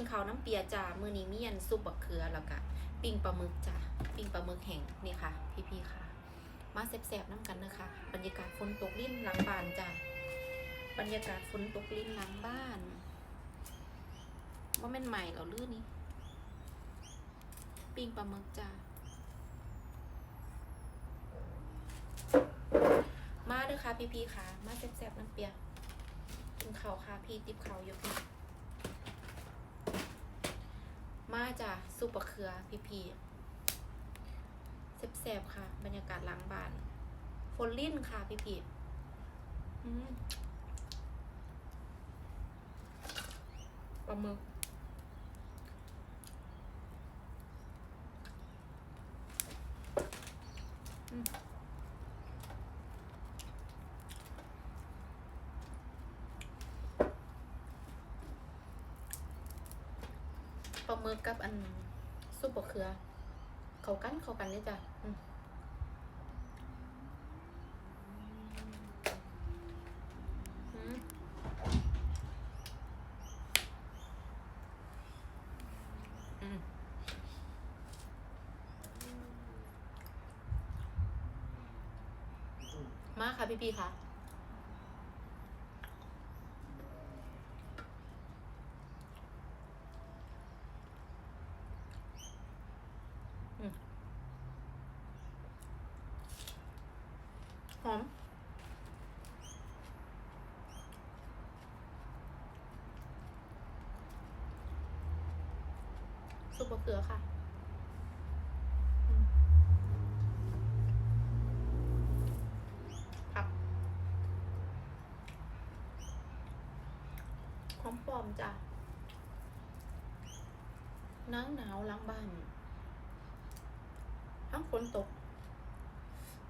กินข้าวน้ำเปียจ้ามื้อนี้มีอันซุปบักเขือแล้วก็ปิ้งปลาหมึกจ้าปิ้งปลาหมึกแห้งนี่ค่ะ พี่ๆค่ะ มาแซ่บๆน้ำกันนะคะ บรรยากาศฝนตกลิ้นหลังบ้านจ้าบรรยากาศฝนตกลิ้นหลังบ้านว่าแม่นใหม่เราลื่นนี่ปิ้งปลาหมึกจ้ามาเด้อค่ะพี่ๆค่ะ มาแซ่บๆน้ำเปียกินข้าวค่ะพี่ติบข้าวอยู่พี่ มาจ้ะซุปบะเขือพี่พีแซบๆค่ะ บรรยากาศล้างบานฝนลิ่นค่ะพี่พีอืมปลาหมึก ปลาหมึกกับอันซุปบะเขือ เขากันเขากันเลยจ้ะอืมอืมมาค่ะพี่พีค่ะ อมซุปมะเขือค่ะผักหอมปลอมจ้ะหนาวหนาวล้างบ้านทั้งฝนตก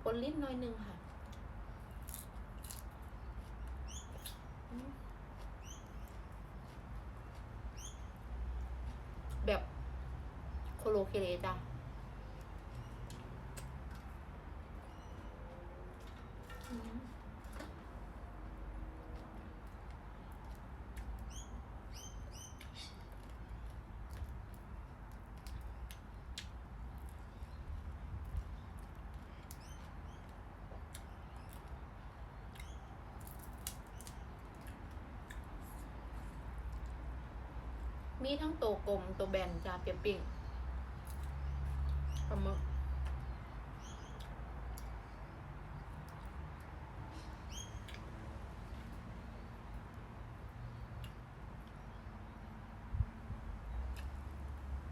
ฝนลิ้นหน้อยหนึงค่ะ แบบโคโลเคเลจ้ะอืม มีทั้งตัวกลมตัวแบนจ้าเปียกปิ่งปลาหมึก